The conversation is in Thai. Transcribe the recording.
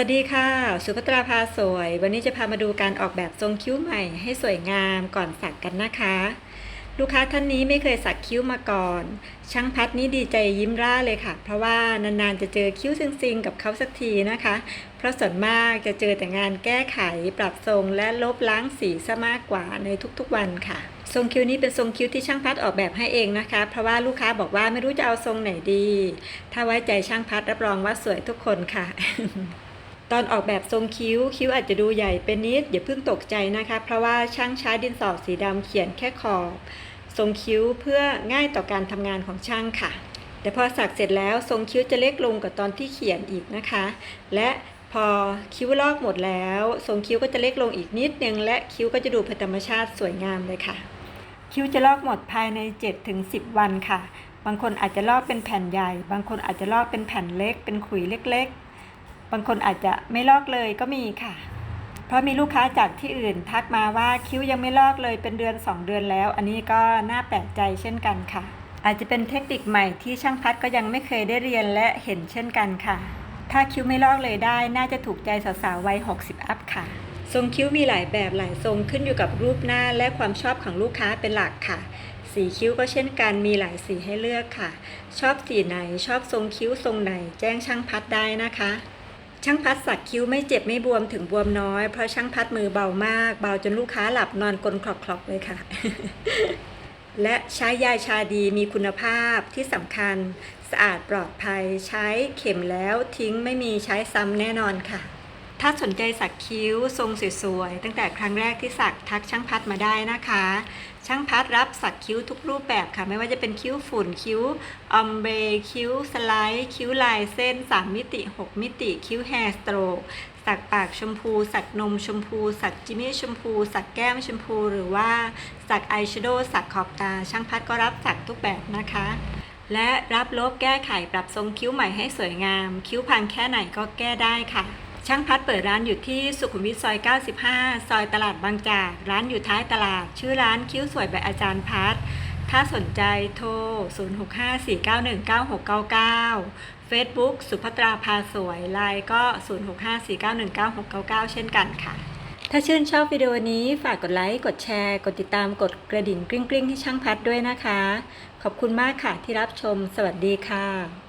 วัสดีค่ะ สุภัตราพาสวย วันนี้จะพามาดูการออกแบบทรงคิ้วใหม่ ให้สวยงามก่อนสักกันนะคะ ลูกค้าท่านนี้ไม่เคยสักคิ้วมาก่อน ช่างพัดนี่ดีใจยิ้มร่าเลยค่ะ เพราะว่านานๆจะเจอคิ้วซิงๆกับเขาสักทีนะคะ เพราะส่วนมากจะเจอแต่งานแก้ไข ปรับทรงและลบล้างสีซะมากกว่าในทุกๆวันค่ะทรงคิ้วนี้เป็นทรงคิ้วที่ช่างพัดออกแบบให้เองนะคะ เพราะว่าลูกค้าบอกว่าไม่รู้จะเอาทรงไหนดี ถ้าไว้ใจช่างพัดรับรองว่าสวยทุกคนค่ะ ตอนออกแบบทรงคิ้ว คิ้วอาจจะดูใหญ่เป็นนิดอย่าเพิ่งตกใจนะคะ เพราะว่าช่างใช้ดินสอสีดำเขียนแค่ขอบทรงคิ้วเพื่อง่ายต่อการทำงานของช่างค่ะ แต่พอสักเสร็จแล้วทรงคิ้วจะเล็กลงกว่าตอนที่เขียนอีกนะคะ และพอคิ้วลอกหมดแล้วทรงคิ้วก็จะเล็กลงอีกนิดนึง และคิ้วก็จะดูเป็นธรรมชาติสวยงามเลยค่ะ คิ้วจะลอกหมดภายใน 7-10 วันค่ะ บางคนอาจจะลอกเป็นแผ่นใหญ่ บางคนอาจจะลอกเป็นแผ่นเล็ก เป็นขุยเล็ก ๆ บางคนอาจจะไม่ลอกเลยก็มีค่ะ เพราะมีลูกค้าจากที่อื่น ทักมาว่าคิ้วยังไม่ลอกเลยเป็นเดือน 2 เดือนแล้ว อันนี้ก็น่าแปลกใจเช่นกันค่ะ อาจจะเป็นเทคนิคใหม่ที่ช่างพัดก็ยังไม่เคยได้เรียนและเห็นเช่นกันค่ะ ถ้าคิ้วไม่ลอกเลยได้ น่าจะถูกใจสาวๆวัย60 อัพค่ะ ทรงคิ้วมีหลายแบบหลายทรงขึ้นอยู่กับรูปหน้าและความชอบของลูกค้าเป็นหลักค่ะสีคิ้วก็เช่นกันมีหลายสีให้เลือกค่ะ ชอบสีไหนชอบทรงคิ้วทรงไหน แจ้งช่างพัดได้นะคะ ช่างพัดสักคิ้วไม่เจ็บไม่บวมถึงบวมน้อย เพราะช่างพัดมือเบามาก เบาจนลูกค้าหลับนอนกลนคลอกๆเลยค่ะ และใช้ยาชาดีมีคุณภาพที่สำคัญ สะอาดปลอดภัย ใช้เข็มแล้วทิ้งไม่มีใช้ซ้ำแน่นอนค่ะ ถ้าสนใจสักคิ้วทรงสวยๆตั้งแต่ครั้งแรกที่สักทักช่างพัดมาได้นะคะ ช่างพัดรับสักคิ้วทุกรูปแบบค่ะ ไม่ว่าจะเป็นคิ้วฝุ่นคิ้วออมเบรคิ้วสไลด์ คิ้วลายเส้น 3 มิติ 6 มิติ คิ้วแฮร์สโตรกสักปากชมพู สักนมชมพู สักจิมมี่ชมพู สักแก้มชมพู หรือว่าสักอายแชโดว์สักขอบตา ช่างพัดก็รับสักทุกแบบนะคะและรับลบแก้ไขปรับทรงคิ้วใหม่ให้สวยงาม คิ้วพังแค่ไหนก็แก้ได้ค่ะ ช่างพัดเปิดร้านอยู่ที่สุขุมวิทซอย 95 ซอยตลาดบางจาก ร้านอยู่ท้ายตลาด ชื่อร้านคิ้วสวยแบบอาจารย์พัด ถ้าสนใจโทร 0654919699 Facebook สุภัตราพาสวย ไลน์ก็ 0654919699 เช่นกันค่ะ ถ้าชื่นชอบวิดีโอนี้ฝากกดไลค์ กดแชร์ กดติดตามกดกระดิ่งกริ๊งๆให้ช่างพัดด้วยนะคะ ขอบคุณมากค่ะที่รับชม สวัสดีค่ะ